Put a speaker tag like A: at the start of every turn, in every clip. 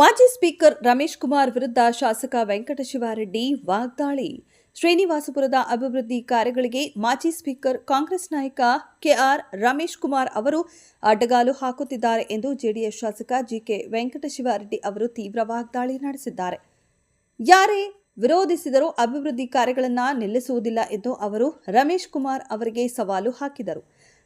A: ಮಾಜಿ ಸ್ಪೀಕರ್ ರಮೇಶ್ ಕುಮಾರ್ ವಿರುದ್ಧ ಶಾಸಕ ವೆಂಕಟಶಿವಾರೆಡ್ಡಿ ವಾಗ್ದಾಳಿ. ಶ್ರೀನಿವಾಸಪುರದ ಅಭಿವೃದ್ಧಿ ಕಾರ್ಯಗಳಿಗೆ ಮಾಜಿ ಸ್ಪೀಕರ್ ಕಾಂಗ್ರೆಸ್ ನಾಯಕ ಕೆಆರ್ ರಮೇಶ್ ಕುಮಾರ್ ಅವರು ಅಡ್ಡಗಾಲು ಹಾಕುತ್ತಿದ್ದಾರೆ ಎಂದು ಜೆಡಿಎಸ್ ಶಾಸಕ ಜಿಕೆ ವೆಂಕಟಶಿವಾರೆಡ್ಡಿ ಅವರು ತೀವ್ರ ವಾಗ್ದಾಳಿ ನಡೆಸಿದ್ದಾರೆ. ಯಾರೇ ವಿರೋಧಿಸಿದರೂ ಅಭಿವೃದ್ಧಿ ಕಾರ್ಯಗಳನ್ನು ನಿಲ್ಲಿಸುವುದಿಲ್ಲ ಎಂದು ಅವರು ರಮೇಶ್ ಕುಮಾರ್ ಅವರಿಗೆ ಸವಾಲು ಹಾಕಿದರು.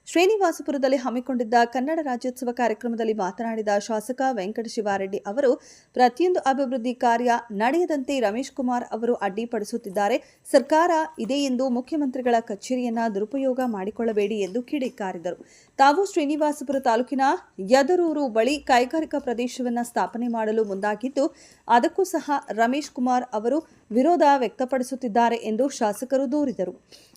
A: ಶ್ರೀನಿವಾಸಪುರದಲ್ಲಿ ಹಮ್ಮಿಕೊಂಡಿದ್ದ ಕನ್ನಡ ರಾಜ್ಯೋತ್ಸವ ಕಾರ್ಯಕ್ರಮದಲ್ಲಿ ಮಾತನಾಡಿದ ಶಾಸಕ ವೆಂಕಟ ಶಿವಾರೆಡ್ಡಿ ಅವರು, ಪ್ರತಿಯೊಂದು ಅಭಿವೃದ್ಧಿ ಕಾರ್ಯ ನಡೆಯದಂತೆ ರಮೇಶ್ ಕುಮಾರ್ ಅವರು ಅಡ್ಡಿಪಡಿಸುತ್ತಿದ್ದಾರೆ. ಸರ್ಕಾರ ಇದೆ ಎಂದು ಮುಖ್ಯಮಂತ್ರಿಗಳ ಕಚೇರಿಯನ್ನ ದುರುಪಯೋಗ ಮಾಡಿಕೊಳ್ಳಬೇಡಿ ಎಂದು ಕಿಡಿಕಾರಿದರು. ತಾವು ಶ್ರೀನಿವಾಸಪುರ ತಾಲೂಕಿನ ಯದರೂರು ಬಳಿ ಕೈಗಾರಿಕಾ ಪ್ರದೇಶವನ್ನು ಸ್ಥಾಪನೆ ಮಾಡಲು ಮುಂದಾಗಿದ್ದು, ಅದಕ್ಕೂ ಸಹ ರಮೇಶ್ ಕುಮಾರ್ ಅವರು ವಿರೋಧ ವ್ಯಕ್ತಪಡಿಸುತ್ತಿದ್ದಾರೆ ಎಂದು ಶಾಸಕರು ದೂರಿದರು.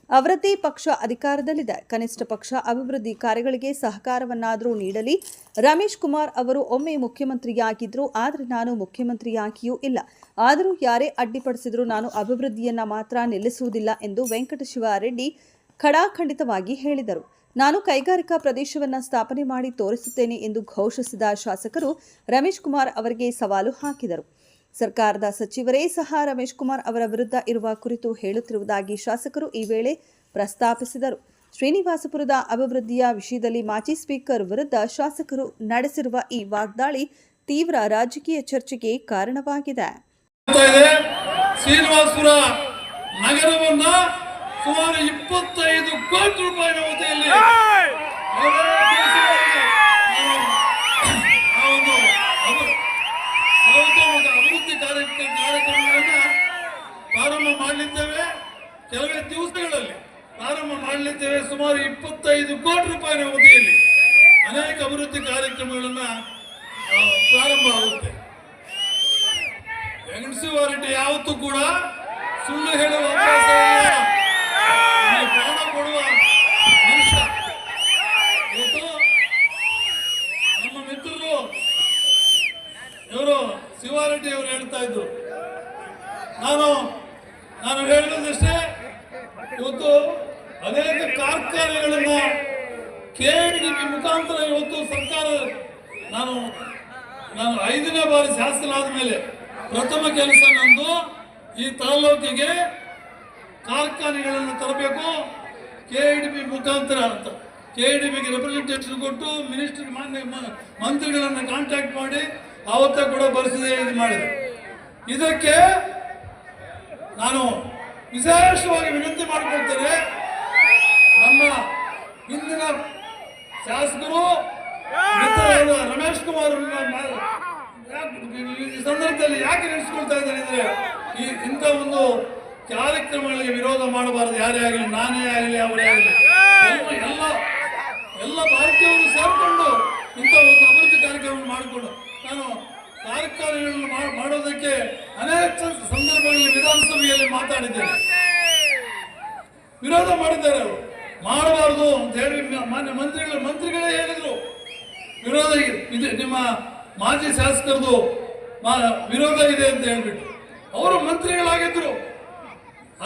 A: ಅವರದ್ದೇ ಪಕ್ಷ ಅಧಿಕಾರದಲ್ಲಿದೆ. ಕನಿಷ್ಠ ಪಕ್ಷ ಅಭಿವೃದ್ಧಿ ಕಾರ್ಯಗಳಿಗೆ ಸಹಕಾರವನ್ನಾದರೂ ನೀಡಲಿ. ರಮೇಶ್ ಕುಮಾರ್ ಅವರು ಒಮ್ಮೆ ಮುಖ್ಯಮಂತ್ರಿಯಾಗಿದ್ರು, ಆದರೆ ನಾನು ಮುಖ್ಯಮಂತ್ರಿಯಾಗಿಯೂ ಇಲ್ಲ. ಆದರೂ ಯಾರೇ ಅಡ್ಡಿಪಡಿಸಿದರೂ ನಾನು ಅಭಿವೃದ್ಧಿಯನ್ನ ಮಾತ್ರ ನಿಲ್ಲಿಸುವುದಿಲ್ಲ ಎಂದು ವೆಂಕಟಶಿವಾರೆಡ್ಡಿ ಖಡಾಖಂಡಿತವಾಗಿ ಹೇಳಿದರು. ನಾನು ಕೈಗಾರಿಕಾ ಪ್ರದೇಶವನ್ನು ಸ್ಥಾಪನೆ ಮಾಡಿ ತೋರಿಸುತ್ತೇನೆ ಎಂದು ಘೋಷಿಸಿದ ಶಾಸಕರು ರಮೇಶ್ ಕುಮಾರ್ ಅವರಿಗೆ ಸವಾಲು ಹಾಕಿದರು. ಸರ್ಕಾರದ ಸಚಿವರೇ ಸಹ ರಮೇಶ್ ಕುಮಾರ್ ಅವರ ವಿರುದ್ಧ ಇರುವ ಕುರಿತು ಹೇಳುತ್ತಿರುವುದಾಗಿ ಶಾಸಕರು ಈ ವೇಳೆ ಪ್ರಸ್ತಾಪಿಸಿದರು. ಶ್ರೀನಿವಾಸಪುರದ ಅಭಿವೃದ್ಧಿಯ ವಿಷಯದಲ್ಲಿ ಮಾಜಿ ಸ್ಪೀಕರ್ ವಿರುದ್ಧ ಶಾಸಕರು ನಡೆಸಿರುವ ಈ ವಾಗ್ದಾಳಿ ತೀವ್ರ ರಾಜಕೀಯ ಚರ್ಚೆಗೆ ಕಾರಣವಾಗಿದೆ.
B: ಶ್ರೀನಿವಾಸಪುರ ನಗರವನ್ನ ಸುಮಾರು ಇಪ್ಪತ್ತೈದು ಕೋಟಿ ರೂಪಾಯಿನ ಮಾಡಲಿದ್ದೇವೆ ಕೆಲವೇ ದಿವಸಗಳಲ್ಲಿ ಪ್ರಾರಂಭ ಮಾಡಲಿದ್ದೇವೆ. ಸುಮಾರು ಇಪ್ಪತ್ತೈದು ಕೋಟಿ ರೂಪಾಯಿ ಅವಧಿಯಲ್ಲಿ ಅನೇಕ ಅಭಿವೃದ್ಧಿ ಕಾರ್ಯಕ್ರಮಗಳನ್ನ ಪ್ರಾರಂಭ ಆಗುತ್ತೆ. ಮುನ್ಸಿಪಾಲಿಟಿ ಯಾವತ್ತೂ ಕೂಡ ಸುಳ್ಳು ಹೇಳುವ ಪ್ರಾಣ ಕೊಡುವ ನಮ್ಮ ಮಿತ್ರರು, ಇವರು ಶಿವಾರೆಡ್ಡಿ ಅವರು ಹೇಳ್ತಾ ಇದ್ರು. ನಾನು ನಾನು ಹೇಳೋದಷ್ಟೇ ಇವತ್ತು ಅನೇಕ ಕಾರ್ಖಾನೆಗಳನ್ನ ಕೆಡಿಪಿ ಮುಖಾಂತರ ಇವತ್ತು ಸರ್ಕಾರ ನಾನು ನಾನು ಐದನೇ ಬಾರಿ ಶಾಸಕರಾದ ಮೇಲೆ ಪ್ರಥಮ ಕೆಲಸ ನಂದು ಈ ತಾಲೂಕಿಗೆ ಕಾರ್ಖಾನೆಗಳನ್ನು ತರಬೇಕು. ಕೆ ಡಿ ಬಿ ಮುಖಾಂತರ ಅಂತ. ಕೆ ಡಿ ಬಿಗೆ ರೆಪ್ರೆಸೆಂಟೇಷನ್ ಕೊಟ್ಟು ಮಿನಿಸ್ಟರ್ ಮಾನ್ಯ ಮಂತ್ರಿಗಳನ್ನು ಕಾಂಟ್ಯಾಕ್ಟ್ ಮಾಡಿ ಅವತ್ತ ಕೂಡ ಬರೆಸಿದೆ, ಇದು ಮಾಡಿದೆ. ಇದಕ್ಕೆ ನಾನು ವಿಶೇಷವಾಗಿ ವಿನಂತಿ ಮಾಡಿಕೊಳ್ತೇನೆ, ನಮ್ಮ ಹಿಂದಿನ ಶಾಸಕರು ರಮೇಶ್ ಕುಮಾರ್ ಈ ಸಂದರ್ಭದಲ್ಲಿ ಯಾಕೆ ನಡೆಸ್ಕೊಳ್ತಾ ಇದ್ದಾರೆ ಅಂದ್ರೆ, ಈ ಇಂಥ ಒಂದು ಕಾರ್ಯಕ್ರಮಗಳಿಗೆ ವಿರೋಧ ಮಾಡಬಾರದು. ಯಾರೇ ಆಗಲಿ, ನಾನೇ ಆಗಲಿ, ಅವರೇ ಆಗಲಿ. ಎಲ್ಲ ಎಲ್ಲ ಎಲ್ಲ ಪಾರ್ಟಿಯವರು ಸೇರಿಕೊಂಡು ಇಂಥ ಒಂದು ಅಭಿವೃದ್ಧಿ ಕಾರ್ಯಕ್ರಮ ಮಾಡಿಕೊಂಡು ನಾನು ಕಾರ್ಯಕ್ರಮಗಳನ್ನು ಮಾಡೋದಕ್ಕೆ ಅನೇಕ ಸಂದರ್ಭಗಳಲ್ಲಿ ವಿಧಾನಸಭೆಯಲ್ಲಿ ಮಾತಾಡಿದ್ದೇನೆ. ವಿರೋಧ ಮಾಡಿದ್ದಾರೆ ಅವರು. ಮಾಡಬಾರದು ಅಂತ ಹೇಳಿ ಮಾನ್ಯ ಮಂತ್ರಿಗಳು ಮಂತ್ರಿಗಳೇ ಹೇಳಿದ್ರು. ವಿರೋಧ ಇದೆ. ನಿಮ್ಮ ಮಾಜಿ ಶಾಸಕರದು ವಿರೋಧ ಇದೆ ಅಂತ ಹೇಳ್ಬಿಟ್ಟು. ಅವರು ಮಂತ್ರಿಗಳಾಗಿದ್ರು.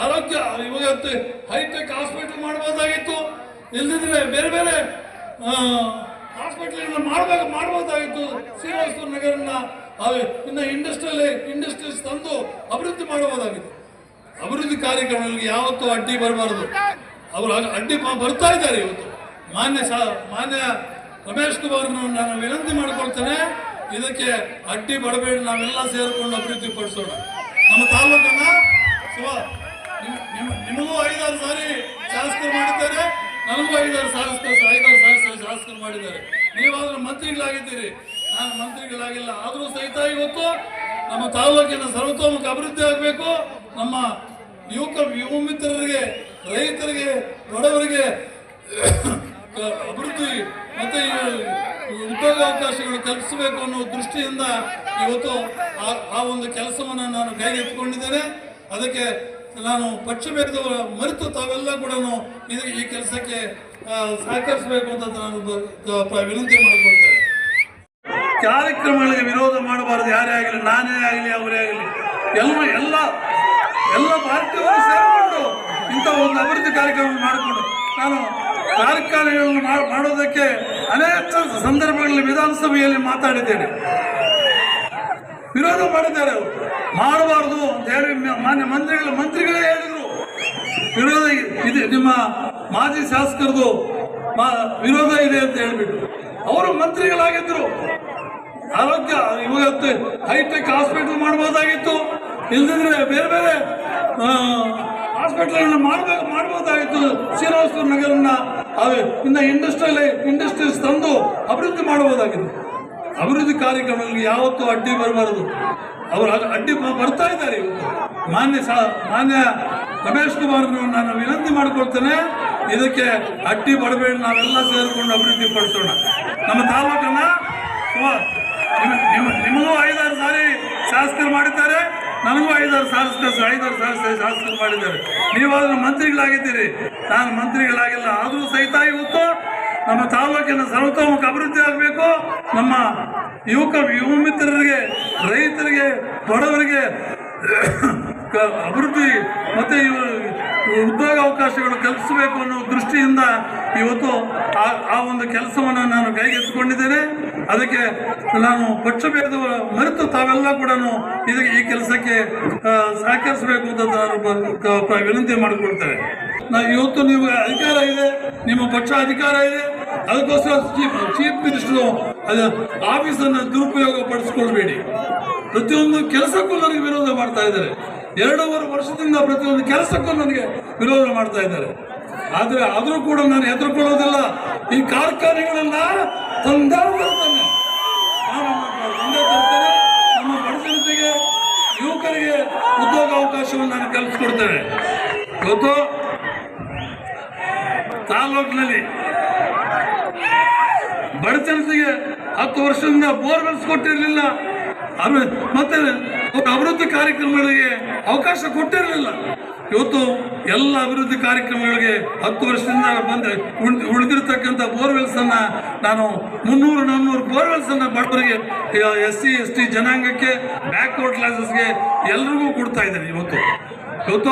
B: ಆರೋಗ್ಯ, ಇವಾಗ ಹೈಟೆಕ್ ಹಾಸ್ಪಿಟಲ್ ಮಾಡಬಹುದಾಗಿತ್ತು ಇಲ್ದಿದ್ರೆ ಬೇರೆ ಬೇರೆ ಹಾಸ್ಪಿಟಲ್ ಮಾಡಬೇಕು ಮಾಡಬಹುದಾಗಿತ್ತು ಶ್ರೀನಿವಾಸಪುರ ನಗರನ್ನ ಅವು ಇನ್ನು ಇಂಡಸ್ಟ್ರಿಯಲ್ ಇಂಡಸ್ಟ್ರೀಸ್ ತಂದು ಅಭಿವೃದ್ಧಿ ಮಾಡಬಹುದಾಗಿದೆ. ಅಭಿವೃದ್ಧಿ ಕಾರ್ಯಕ್ರಮಗಳಿಗೆ ಯಾವತ್ತೂ ಅಡ್ಡಿ ಬರಬಾರದು. ಅವರು ಅಡ್ಡಿ ಬರ್ತಾ ಇದ್ದಾರೆ ಇವತ್ತು. ಮಾನ್ಯ ಮಾನ್ಯ ರಮೇಶ್ ಕುಮಾರ್ ನಾನು ವಿನಂತಿ ಮಾಡಿಕೊಳ್ತೇನೆ, ಇದಕ್ಕೆ ಅಡ್ಡಿ ಬರಬೇಡಿ, ನಾವೆಲ್ಲ ಸೇರಿಕೊಂಡು ಅಭಿವೃದ್ಧಿ ಪಡಿಸೋಣ. ನಮ್ಮ ತಾಲೂಕನ್ನ ನಿಮಗೂ ಐದಾರು ಸಾರಿ ಶಾಸಕರು ಮಾಡಿದ್ದಾರೆ ನನಗೂ ಐದಾರು ಸಾರಿ ಐದಾರು ಸಾರಿ ಶಾಸಕರು ಮಾಡಿದ್ದಾರೆ. ನೀವಾದ್ರೂ ಮಂತ್ರಿಗಳಾಗಿದ್ದೀರಿ. ನಾನು ಮಂತ್ರಿಗಳಾಗಿಲ್ಲ, ಆದರೂ ಸಹಿತ ಇವತ್ತು ನಮ್ಮ ತಾಲೂಕಿನ ಸರ್ವತೋಮುಖ ಅಭಿವೃದ್ಧಿ ಆಗಬೇಕು. ನಮ್ಮ ಯುವಕ, ಯುವ ಮಿತ್ರರಿಗೆ, ರೈತರಿಗೆ, ಬಡವರಿಗೆ ಅಭಿವೃದ್ಧಿ ಮತ್ತೆ ಈ ಉದ್ಯೋಗಾವಕಾಶಗಳು ಕಲ್ಪಿಸಬೇಕು ಅನ್ನೋ ದೃಷ್ಟಿಯಿಂದ ಇವತ್ತು ಆ- ಒಂದು ಕೆಲಸವನ್ನು ನಾನು ಕೈಗೆತ್ತಿಕೊಂಡಿದ್ದೇನೆ ಅದಕ್ಕೆ ನಾನು ಪಕ್ಷಭೇದವ ಮರೆತು ತಾವೆಲ್ಲ ಕೂಡ ಇದಕ್ಕೆ ಈ ಕೆಲಸಕ್ಕೆ ಸಹಕರಿಸಬೇಕು ಅಂತ ನಾನು ವಿನಂತಿ ಮಾಡಿಕೊಳ್ತೇನೆ. ಕಾರ್ಯಕ್ರಮಗಳಿಗೆ ವಿರೋಧ ಮಾಡಬಾರದು. ಯಾರೇ ಆಗಲಿ, ನಾನೇ ಆಗಲಿ, ಅವರೇ ಆಗಲಿ. ಎಲ್ಲ ಎಲ್ಲ ಎಲ್ಲ ಪಾರ್ಟಿಯವರು ಸೇರಿಕೊಂಡು ಇಂಥ ಒಂದು ಅಭಿವೃದ್ಧಿ ಕಾರ್ಯಕ್ರಮ ಮಾಡಿಕೊಂಡು ನಾನು ಕಾರ್ಯಕ್ರಮಗಳನ್ನು ಮಾಡೋದಕ್ಕೆ ಅನೇಕ ಸಂದರ್ಭಗಳಲ್ಲಿ ವಿಧಾನಸಭೆಯಲ್ಲಿ ಮಾತಾಡಿದ್ದೇನೆ.
C: ವಿರೋಧ ಮಾಡಿದ್ದಾರೆ ಅವರು. ಮಾಡಬಾರ್ದು ಅಂತ ಹೇಳಿ ಮಾನ್ಯ ಮಂತ್ರಿಗಳು, ಮಂತ್ರಿಗಳೇ ಹೇಳಿದರು. ವಿರೋಧ ಇದೆ ನಿಮ್ಮ ಮಾಜಿ ಶಾಸಕರದು ವಿರೋಧ ಇದೆ ಅಂತ ಹೇಳಿಬಿಟ್ಟು. ಅವರು ಮಂತ್ರಿಗಳಾಗಿದ್ದರು ಆರೋಗ್ಯ ಇವತ್ತು ಹೈಟೆಕ್ ಹಾಸ್ಪಿಟಲ್ ಮಾಡಬಹುದಾಗಿತ್ತು ಇಲ್ದಿದ್ರೆ ಬೇರೆ ಬೇರೆ ಹಾಸ್ಪಿಟಲ್ ಮಾಡಬೇಕು ಮಾಡಬಹುದಾಗಿತ್ತು ಶ್ರೀನಿವಾಸಪುರ ನಗರನ್ನ, ಅದು, ಇನ್ನು ಇಂಡಸ್ಟ್ರಿಯಲ್ ಇಂಡಸ್ಟ್ರೀಸ್ ತಂದು ಅಭಿವೃದ್ಧಿ ಮಾಡಬಹುದಾಗಿತ್ತು ಅಭಿವೃದ್ಧಿ ಕಾರ್ಯಕ್ರಮಗಳಿಗೆ ಯಾವತ್ತೂ ಅಡ್ಡಿ ಬರಬಾರದು. ಅವರು ಅಡ್ಡಿ ಬರ್ತಾ ಇದ್ದಾರೆ ಇವತ್ತು. ಮಾನ್ಯ ಮಾನ್ಯ ರಮೇಶ್ ಕುಮಾರ್ ನಾನು ವಿನಂತಿ ಮಾಡಿಕೊಳ್ತೇನೆ. ಇದಕ್ಕೆ ಅಡ್ಡಿ ಬಡಬೇಡಿ, ನಾವೆಲ್ಲ ಸೇರಿಕೊಂಡು ಅಭಿವೃದ್ಧಿ ಪಡಿಸೋಣ. ನಮ್ಮ ತಾಲೂಕನ್ನ ಶಾಸಕರು ಮಾಡಿದ್ದಾರೆ ನನಗೂ ಐದಾರು ಶಾಸಕರು, ಐದಾರು ಶಾಸಕ ಶಾಸಕರು ಮಾಡಿದ್ದಾರೆ. ನೀವಾದರೂ ಮಂತ್ರಿಗಳಾಗಿದ್ದೀರಿ. ನಾನು ಮಂತ್ರಿಗಳಾಗಿಲ್ಲ, ಆದರೂ ಸಹಿತ ಇವತ್ತು ನಮ್ಮ ತಾಲೂಕಿನ ಸರ್ವತೋಮುಖ ಅಭಿವೃದ್ಧಿ ಆಗಬೇಕು. ನಮ್ಮ ಯುವಕ, ಯುವ ಮಿತ್ರರಿಗೆ, ರೈತರಿಗೆ, ಬಡವರಿಗೆ ಅಭಿವೃದ್ಧಿ, ಮತ್ತು ಇವರು ಉದ್ಯೋಗ ಅವಕಾಶಗಳು ಕಲ್ಪಿಸಬೇಕು ಅನ್ನೋ ದೃಷ್ಟಿಯಿಂದ ಇವತ್ತು ಆ ಆ ಒಂದು ಕೆಲಸವನ್ನು ನಾನು ಕೈಗೆತ್ತಿಕೊಂಡಿದ್ದೇನೆ. ಅದಕ್ಕೆ ನಾನು ಪಕ್ಷಭೇದ ಮರೆತು ತಾವೆಲ್ಲ ಕೂಡ ಇದಕ್ಕೆ ಈ ಕೆಲಸಕ್ಕೆ ಸಹಕರಿಸಬೇಕು ಅಂತ ನಾನು ವಿನಂತಿ ಮಾಡಿಕೊಳ್ತೇನೆ. ನಾ, ಇವತ್ತು ನಿಮಗೆ ಅಧಿಕಾರ ಇದೆ, ನಿಮ್ಮ ಪಕ್ಷ ಅಧಿಕಾರ ಇದೆ. ಅದಕ್ಕೋಸ್ಕರ ಚೀಫ್ ಚೀಫ್ ಮಿನಿಸ್ಟರ್ ಅದು ಆಫೀಸನ್ನು ದುರುಪಯೋಗ ಪಡಿಸ್ಕೊಳ್ಬೇಡಿ ಪ್ರತಿಯೊಂದು ಕೆಲಸಕ್ಕೂ ನನಗೆ ವಿರೋಧ ಮಾಡ್ತಾ ಇದ್ದಾರೆ. ಎರಡೂವರೆ ವರ್ಷದಿಂದ ಪ್ರತಿಯೊಂದು ಕೆಲಸಕ್ಕೂ ನನಗೆ ವಿರೋಧ ಮಾಡ್ತಾ ಇದ್ದಾರೆ. ಆದರೆ ಆದರೂ ಕೂಡ ನಾನು ಹೆದರ್ಕೊಳ್ಳೋದಿಲ್ಲ. ಈ ಕಾರ್ಖಾನೆಗಳೆಲ್ಲ ತಂದೆ ತಂದೆ ನಮ್ಮ ಬಡ ಜನತೆಗೆ ಯುವಕರಿಗೆ ಉದ್ಯೋಗ ಅವಕಾಶವನ್ನು ನಾನು ಕಲ್ಪಿಸ್ಕೊಡ್ತೇನೆ. ಇವತ್ತು ತಾಲೂಕಿನಲ್ಲಿ ಬಡ ಜನತೆಗೆ ಹತ್ತು ವರ್ಷದಿಂದ ಬೋರ್ವೆಲ್ಸ್ ಕೊಟ್ಟಿರಲಿಲ್ಲ. ಮತ್ತೆ ಅಭಿವೃದ್ಧಿ ಕಾರ್ಯಕ್ರಮಗಳಿಗೆ ಅವಕಾಶ ಕೊಟ್ಟಿರಲಿಲ್ಲ. ಇವತ್ತು ಎಲ್ಲ ಅಭಿವೃದ್ಧಿ ಕಾರ್ಯಕ್ರಮಗಳಿಗೆ ಹತ್ತು ವರ್ಷದಿಂದ ಬಂದು ಉಳ್- ಉಳಿದಿರ್ತಕ್ಕಂಥ ಬೋರ್ವೆಲ್ಸ್ ಅನ್ನ ನಾನು ಮುನ್ನೂರು, ನಾನ್ನೂರು ಬೋರ್ವೆಲ್ಸ್ ಅನ್ನ ಬಡವರಿಗೆ ಎಸ್ ಸಿ ಎಸ್ ಟಿ ಜನಾಂಗಕ್ಕೆ ಬ್ಯಾಕ್ವರ್ಡ್ ಕ್ಲಾಸಸ್ಗೆ ಎಲ್ರಿಗೂ ಕೊಡ್ತಾ ಇದ್ದೇನೆ ಇವತ್ತು. ಇವತ್ತು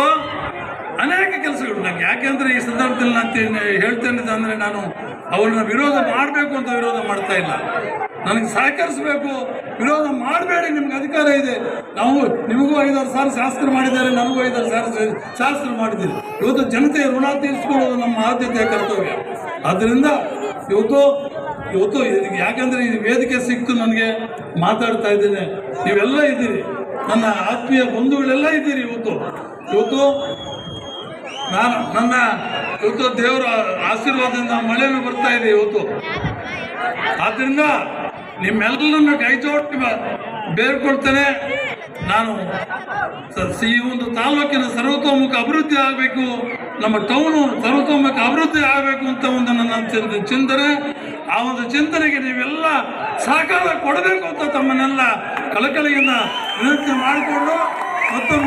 C: ಅನೇಕ ಕೆಲಸಗಳು. ನಂಗೆ ಯಾಕೆಂದ್ರೆ ಈ ಸಂದರ್ಭದಲ್ಲಿ ನಾನು ಹೇಳ್ತೇನೆ ಅಂದ್ರೆ ನಾನು ಅವ್ರನ್ನ ವಿರೋಧ ಮಾಡಬೇಕು ಅಂತ ವಿರೋಧ ಮಾಡ್ತಾ ಇಲ್ಲ. ನನಗೆ ಸಹಕರಿಸಬೇಕು ವಿರೋಧ ಮಾಡಬೇಡಿ, ನಿಮ್ಗೆ ಅಧಿಕಾರ ಇದೆ. ನಾವು ನಿಮಗೂ ಐದಾರು ಸಾವಿರ ಶಾಸ್ತ್ರ ಮಾಡಿದ್ದಾರೆ ನನಗೂ ಐದಾರು ಸಾವಿರ ಶಾಸ್ತ್ರ ಮಾಡಿದ್ದೀರಿ. ಇವತ್ತು ಜನತೆ ಋಣ ತೀರಿಸ್ಕೊಳ್ಳೋದು ನಮ್ಮ ಆದ್ಯತೆಯ ಕರ್ತವ್ಯ. ಆದ್ದರಿಂದ ಇವತ್ತು ಇವತ್ತು ಯಾಕಂದ್ರೆ ಈ ವೇದಿಕೆ ಸಿಕ್ತು ನನಗೆ ಮಾತಾಡ್ತಾ ಇದ್ದೇನೆ. ನೀವೆಲ್ಲ ಇದ್ದೀರಿ. ನನ್ನ ಆತ್ಮೀಯ ಬಂಧುಗಳೆಲ್ಲ ಇದ್ದೀರಿ ಇವತ್ತು. ಇವತ್ತು ನಾನು, ನನ್ನ, ಇವತ್ತು ದೇವರ ಆಶೀರ್ವಾದದಿಂದ ಮಳೆನೂ ಬರ್ತಾ ಇದೆ ಇವತ್ತು. ಆದ್ದರಿಂದ ನಿಮ್ಮೆಲ್ಲರನ್ನ ಕೈ ಬೇರ್ಕೊಳ್ತೇನೆ ನಾನು ಈ ಒಂದು ತಾಲೂಕಿನ ಸರ್ವತೋಮುಖ ಅಭಿವೃದ್ಧಿ ಆಗಬೇಕು. ನಮ್ಮ ಟೌನು ಸರ್ವತೋಮುಖ ಅಭಿವೃದ್ಧಿ ಆಗಬೇಕು ಅಂತ ಒಂದು ನನ್ನ ಚಿಂತ- ಚಿಂತನೆ. ಆ ಒಂದು ಚಿಂತನೆಗೆ ನೀವೆಲ್ಲ ಸಹಕಾರ ಕೊಡಬೇಕು ಅಂತ ತಮ್ಮನ್ನೆಲ್ಲ ಕಳಕಳಿಯಿಂದ ವಿನಂತಿ ಮಾಡಿಕೊಂಡು ಮತ್ತೊಮ್ಮೆ